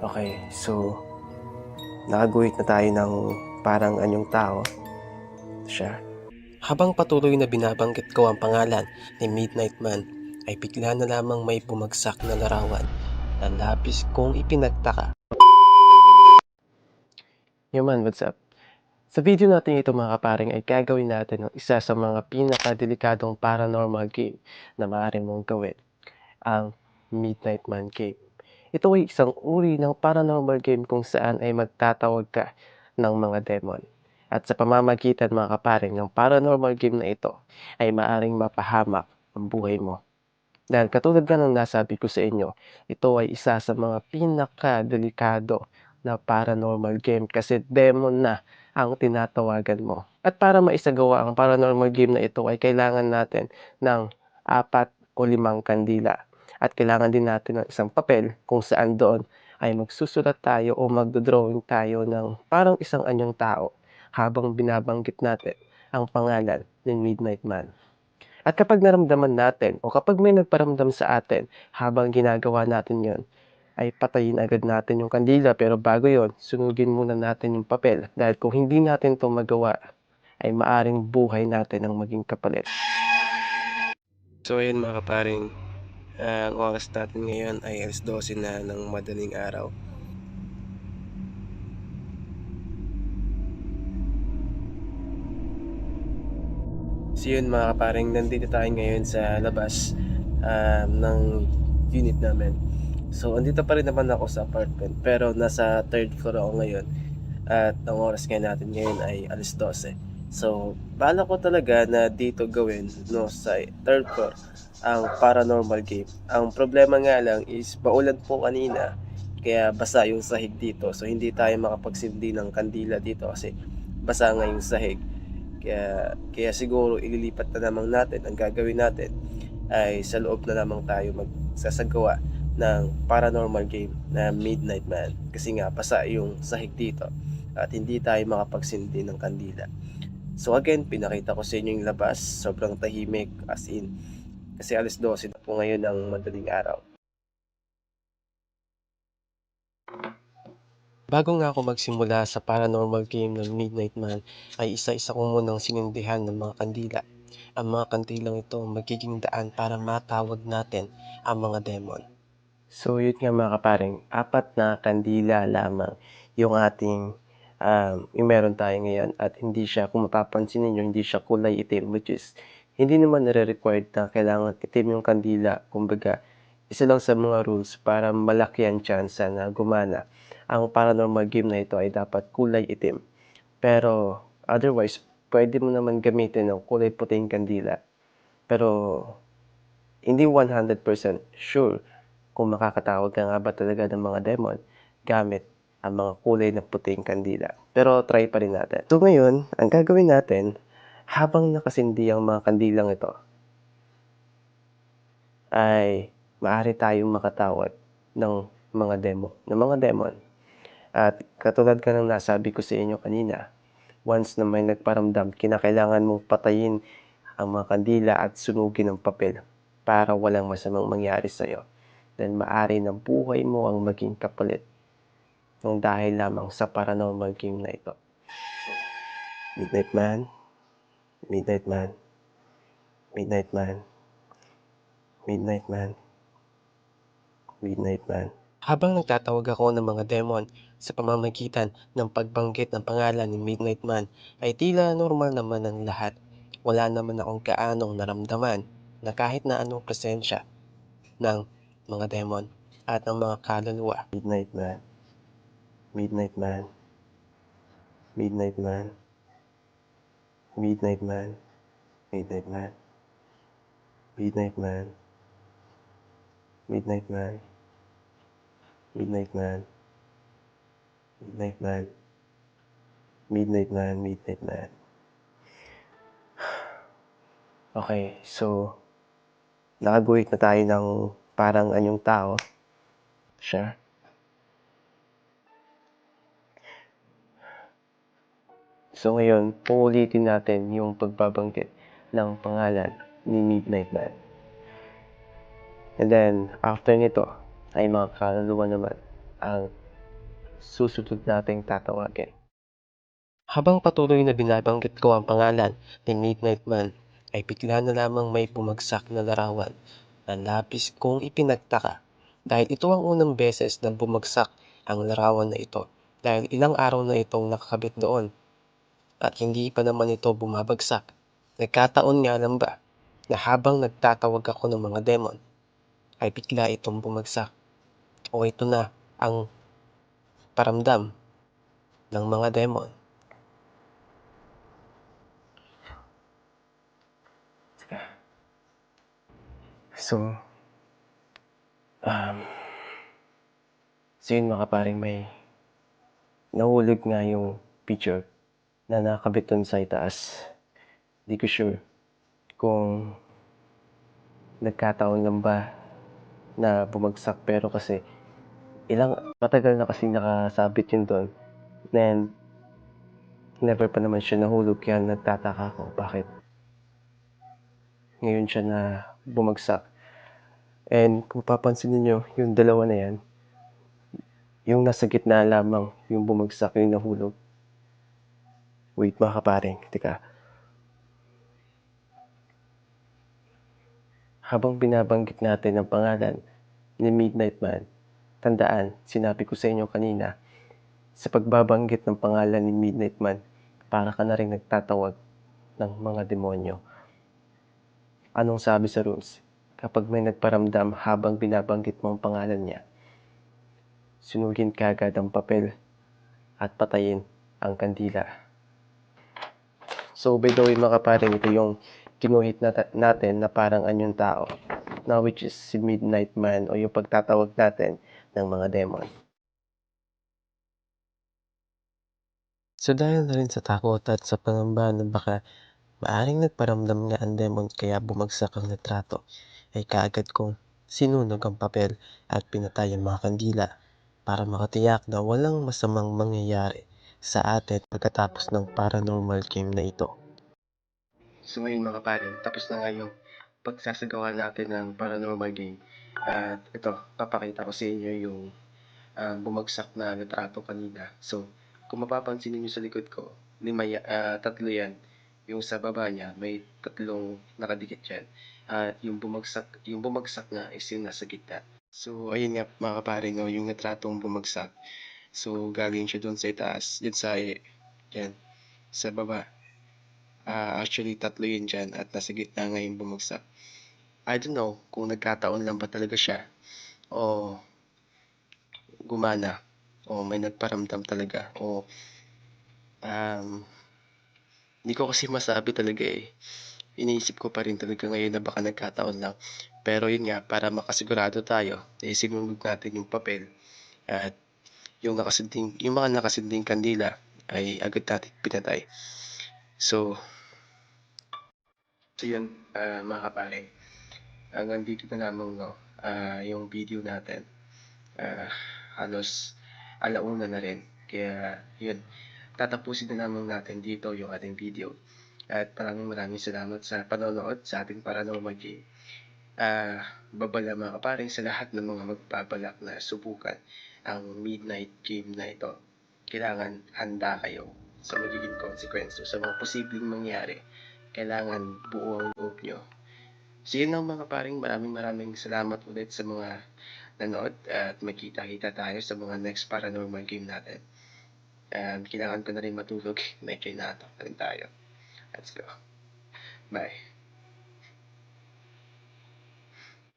Okay, so nakaguhit na tayo ng parang anyong tao. Siya. Habang patuloy na binabanggit ko ang pangalan ni Midnight Man, ay bigla na lamang may bumagsak na larawan na labis kong ipinagtaka. Yo man, what's up? Sa video natin ito mga kaparing ay gagawin natin ang isa sa mga pinakadelikadong paranormal game na maaari mong gawin, ang Midnight Man Game. Ito ay isang uri ng paranormal game kung saan ay magtatawag ka ng mga demon. At sa pamamagitan mga kaparing ng paranormal game na ito ay maaring mapahamak ang buhay mo. Dahil katulad nga ng nasabi ko sa inyo, ito ay isa sa mga pinakadelikado na paranormal game kasi demon na ang tinatawagan mo. At para maisagawa ang paranormal game na ito ay kailangan natin ng apat o limang kandila. At kailangan din natin ng isang papel kung saan doon ay magsusulat tayo o magdodrawing tayo ng parang isang anyong tao habang binabanggit natin ang pangalan ng Midnight Man. At kapag naramdaman natin o kapag may nagparamdam sa atin habang ginagawa natin yon, ay patayin agad natin yung kandila pero bago yon sunugin muna natin yung papel dahil kung hindi natin to magawa ay maaring buhay natin ang maging kapalit. So ayun mga kaparing, ang oras natin ngayon ay alas 12 na ng madaling araw. So yun mga kaparing, nandito tayo ngayon sa labas um, ng unit namin. So andito pa rin naman ako sa apartment pero nasa third floor ako ngayon at ang oras ngayon natin ngayon ay alas 12. So bala ko talaga na dito gawin no sa third floor ang paranormal game. Ang problema nga lang is baulan po kanina kaya basa yung sahig dito. So hindi tayo makapagsindi ng kandila dito kasi basa nga yung sahig. Kaya, kaya siguro ililipat na lamang natin, ang gagawin natin ay sa loob na lamang tayo magsasagawa ng paranormal game na Midnight Man. Kasi nga, basa yung sahig dito at hindi tayo makapagsindi ng kandila. So again, pinakita ko sa inyo yung labas. Sobrang tahimik as in. Kasi alas 12 na po ngayon ang madaling araw. Bago nga ako magsimula sa paranormal game ng Midnight Man, ay isa-isa ko munang sinindihan ng mga kandila. Ang mga kandilang ito magiging daan para matawag natin ang mga demon. So yun nga mga kaparing, apat na kandila lamang yung ating um, yung meron tayo ngayon at hindi siya, kung mapapansin ninyo, hindi siya kulay itim which is hindi naman nare-required na kailangan itim yung kandila. Kumbaga, isa lang sa mga rules para malaki ang chance na gumana. Ang paranormal game na ito ay dapat kulay itim. Pero otherwise, pwede mo naman gamitin ng kulay puting kandila. Pero hindi 100% sure kung makakatawag ka nga ba talaga ng mga demon gamit ang mga kulay na puting kandila. Pero try pa rin natin. So ngayon, ang gagawin natin, habang nakasindi ang mga kandilang ito, ay maaari tayong makatawag ng mga demo, ng mga demon. At katulad ka ng nasabi ko sa inyo kanina, once na may nagparamdam, kinakailangan mong patayin ang mga kandila at sunugin ang papel para walang masamang mangyari sa iyo. Then maari ng buhay mo ang maging kapalit ng dahil lamang sa paranormal game na ito. Midnight Man, Midnight Man, Midnight Man, Midnight Man, Midnight Man. Habang nagtatawag ako ng mga demon sa pamamagitan ng pagbanggit ng pangalan ni Midnight Man, ay tila normal naman ang lahat. Wala naman akong kaanong naramdaman na kahit na anong presensya ng mga demon at ng mga kaluluwa. Midnight Man, Midnight Man, Midnight Man, Midnight Man, Midnight Man, Midnight Man, Midnight Man, Midnight Man, Midnight Man, Midnight Man, Midnight Man. Okay, so nakaguhit na tayo ng parang anyong tao. Siya. So ngayon, uulitin natin yung pagbabanggit ng pangalan ni Midnight Man. And then, after nito, ay mga kaluluwa naman ang susunod nating tatawagin. Habang patuloy na binabanggit ko ang pangalan ni Midnight Man, ay bigla na lamang may bumagsak na larawan na labis kong ipinagtaka dahil ito ang unang beses na bumagsak ang larawan na ito dahil ilang araw na itong nakakabit doon at hindi pa naman ito bumabagsak. Nagkataon nga lang ba na habang nagtatawag ako ng mga demon ay bigla itong bumagsak o ito na ang paramdam ng mga demon. So, um, so yun mga paring may nahulog nga yung picture na nakabit dun sa itaas. Di ko sure kung nagkataon lang ba na bumagsak pero kasi ilang matagal na kasi nakasabit yun doon. Then, never pa naman siya nahulog kaya nagtataka ako bakit ngayon siya na bumagsak. And kung papansin niyo yung dalawa na yan, yung nasa gitna lamang, yung bumagsak, yung nahulog. Wait mga kaparing, teka. Habang binabanggit natin ang pangalan ni Midnight Man, tandaan, sinabi ko sa inyo kanina, sa pagbabanggit ng pangalan ni Midnight Man, para ka na rin nagtatawag ng mga demonyo. Anong sabi sa rules? Kapag may nagparamdam habang binabanggit mo ang pangalan niya, sunugin kagad ang papel at patayin ang kandila. So by the way mga kaparing, ito yung kinuhit nat- natin na parang anyong tao na which is si Midnight Man o yung pagtatawag natin ng mga demon. So dahil na rin sa takot at sa pangamba na baka maaring nagparamdam nga ang demon kaya bumagsak ang litrato, ay kaagad kong sinunog ang papel at pinatay ang mga kandila para makatiyak na walang masamang mangyayari sa atin pagkatapos ng paranormal game na ito. So ngayon mga parin, tapos na nga yung pagsasagawa natin ng paranormal game. At ito, papakita ko sa inyo yung ah, bumagsak na litrato kanina. So, kung mapapansin niyo sa likod ko, lima, ya- ah, tatlo yan. Yung sa baba niya, may tatlong nakadikit yan. At yung bumagsak, yung bumagsak nga is yung nasa gitna. So, ayun nga mga kapare, no, yung litratong bumagsak. So, galing siya doon sa itaas, dyan sa, yan, sa baba. Ah, actually, tatlo yun dyan at nasa gitna nga yung bumagsak. I don't know kung nagkataon lang ba talaga siya o gumana o may nagparamdam talaga o um, hindi ko kasi masabi talaga eh. Iniisip ko pa rin talaga ngayon na baka nagkataon lang. Pero yun nga, para makasigurado tayo, eh, sinunog natin yung papel at yung nakasinding, yung mga nakasinding kandila ay agad natin pinatay. So, so yun, ah, mga kapare. Hanggang dito na lamang no, ah, yung video natin. Ah, halos alauna na rin. Kaya yun, tatapusin na lamang natin dito yung ating video. At maraming maraming salamat sa panonood sa ating paranormal game. Ah, babala mga kaparing sa lahat ng mga magbabalak na subukan ang midnight game na ito. Kailangan handa kayo sa magiging konsekwensya sa mga posibleng mangyari. Kailangan buo ang loob nyo. So yun lang mga paring, maraming maraming salamat ulit sa mga nanood at magkita-kita tayo sa mga next paranormal game natin. Um, kailangan ko na rin matulog, kinato na rin tayo. Let's go. Bye.